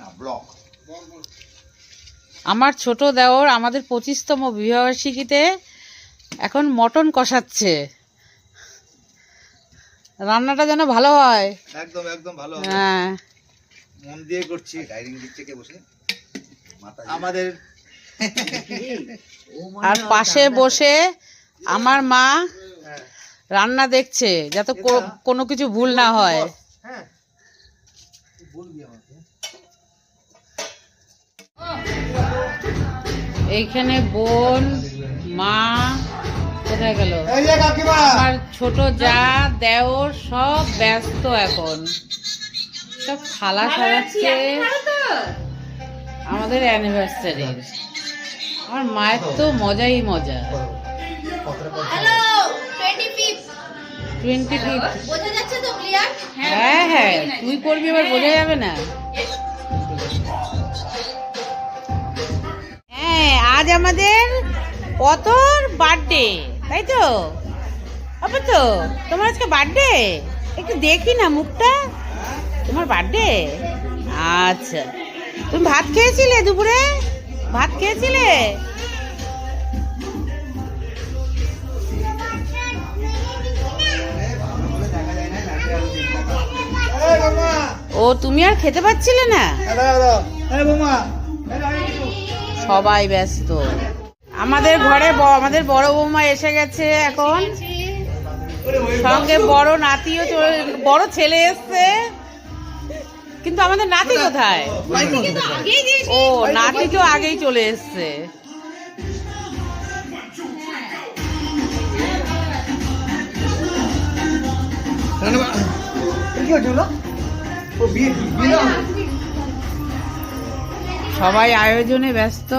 না ব্লক আমার ছোট দেওর আমাদের পঁচিশতম বিবাহবার্ষিকীতে এখন মটন কষাচ্ছে। রান্নাটা যেন ভালো হয়। একদম একদম ভালো হ্যাঁ। মন দিয়ে করছি। ডাইনিং দিচ্ছে কে বসে। আমাদের আর পাশে বসে আমার মা রান্না দেখছে যাতে কোনো কিছু ভুল না হয়। হ্যাঁ। বলবি এইখানে বোন মা কোথায় গেল? এই যে আমার ছোট যা দেওর সব ব্যস্ত এখন। সব খালা সাজাচ্ছে আমাদের অ্যানিভার্সারির আমার মায়ের তো মজাই মজা। টোয়েন্টি তো ক্লিয়ার হ্যাঁ হ্যাঁ তুই করবি এবার বোঝা যাবে না। আজ আমাদের কতর বার্থডে তাই তো? আবার তো, তোমার আজকে বার্থডে একটু দেখি না মুখটা। তোমার বার্থডে আচ্ছা। তুমি ভাত খেয়েছিলে দুপুরে? ভাত খেয়েছিলে? ও, তুমি আর খেতে পাচ্ছিলে না? সবাই ব্যস্ত। আমাদের ঘরে আমাদের বড় বৌমা এসে গেছে এখন। সঙ্গে বড় নাতিও বড় ছেলে এসছে। কিন্তু আমাদের নাতি কোথায়? ও, নাতি তো আগেই চলে এসছে। কি ও বিয়ে বিয়ে সবাই আয়োজনে ব্যস্ত।